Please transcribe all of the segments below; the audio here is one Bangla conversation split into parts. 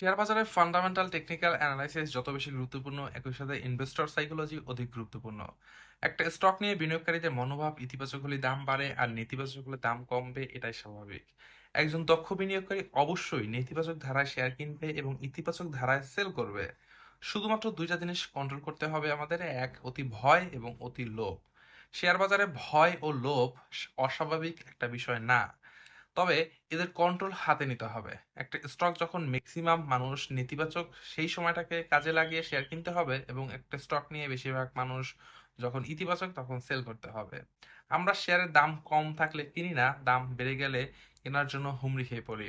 শেয়ার বাজারে ফান্ডামেন্টাল টেকনিক্যাল অ্যানালাইসিস যত বেশি গুরুত্বপূর্ণ, একই সাথে ইনভেস্টর সাইকোলজি অধিক গুরুত্বপূর্ণ। একটা স্টক নিয়ে বিনিয়োগকারীদের মনোভাব, ইতিবাচক হলে দাম বাড়ে আর নেতিবাচক হলে দাম কমবে, এটাই স্বাভাবিক। একজন দক্ষ বিনিয়োগকারী অবশ্যই নেতিবাচক ধারায় শেয়ার কিনবে এবং ইতিবাচক ধারায় সেল করবে। শুধুমাত্র দুইটা জিনিস কন্ট্রোল করতে হবে আমাদের, এক, অতি ভয় এবং অতি লোভ। শেয়ার বাজারে ভয় ও লোভ অস্বাভাবিক একটা বিষয় না। তবে এদের কন্ট্রোল হাতে নিতে হবে। একটা স্টক যখন ম্যাক্সিমাম মানুষ নেতিবাচক, সেই সময়টাকে কাজে লাগিয়ে শেয়ার কিনতে হবে এবং একটা স্টক নিয়ে বেশিরভাগ মানুষ যখন ইতিবাচক তখন সেল করতে হবে। আমরা শেয়ারের দাম কম থাকলে কিনি না, দাম বেড়ে গেলে কেনার জন্য হুমড়ি খেয়ে পড়ি।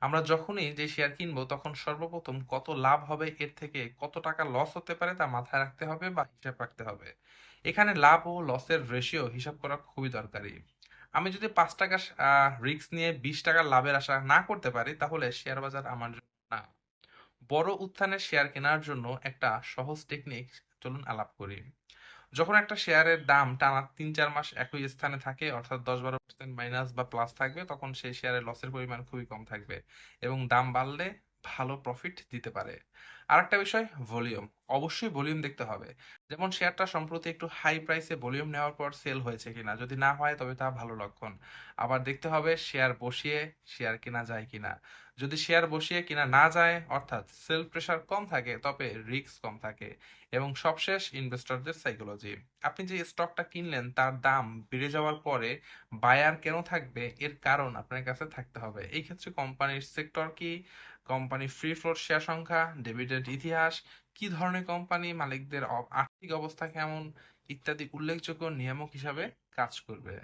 আমরা যখনই যে শেয়ার কিনবো, তখন সর্বপ্রথম কত লাভ হবে, এর থেকে কত টাকা লস হতে পারে তা মাথায় রাখতে হবে বা হিসাব রাখতে হবে। এখানে লাভ ও লসের রেশিও হিসাব করা খুবই দরকারি। আমি যদি পাঁচ টাকা রিস্ক নিয়ে বিশ টাকার লাভের আশা না করতে পারি, তাহলে শেয়ার বাজার আমার জন্য না। বড় উত্থানের শেয়ার কেনার জন্য একটা সহজ টেকনিক চলুন আলাপ করি। যখন একটা শেয়ারের দাম টানা তিন চার মাস একই স্থানে থাকে, অর্থাৎ দশ বারো পার্সেন্ট মাইনাস বা প্লাস থাকবে, তখন সেই শেয়ারের লসের পরিমাণ খুবই কম থাকবে এবং দাম বাড়লে ভালো প্রফিট দিতে পারে। আরেকটা বিষয় ভলিউম অবশ্যই ভলিউম দেখতে হবে। যেমন শেয়ারটা সম্প্রতি একটু হাই প্রাইসে ভলিউম নেওয়ার পর সেল হয়েছে কিনা। যদি না হয়, তবে তা ভালো লক্ষণ। আবার দেখতে হবে শেয়ার বসিয়ে শেয়ার কেনা যায় কিনা। যদি শেয়ার বসিয়ে কিনা না যায়, অর্থাৎ সেল প্রেশার কম থাকে, তবে রিস্ক কম থাকে। এবং সবশেষ ইনভেস্টরদের সাইকোলজি আপনি যে স্টকটা কিনলেন, তার দাম বেড়ে যাওয়ার পরে বায়ার কেন থাকবে? এর কারণ আপনার কাছে থাকতে হবে। এই ক্ষেত্রে কোম্পানির সেক্টর কি? কোম্পানি ফ্রি ফ্লোট শেয়ার সংখ্যা ডেবিটেড ইতিহাস কি ধরনের কোম্পানি মালিকদের আর্থিক অবস্থা কেমন ইত্যাদি উল্লেখযোগ্য নিয়ামক হিসাবে কাজ করবে।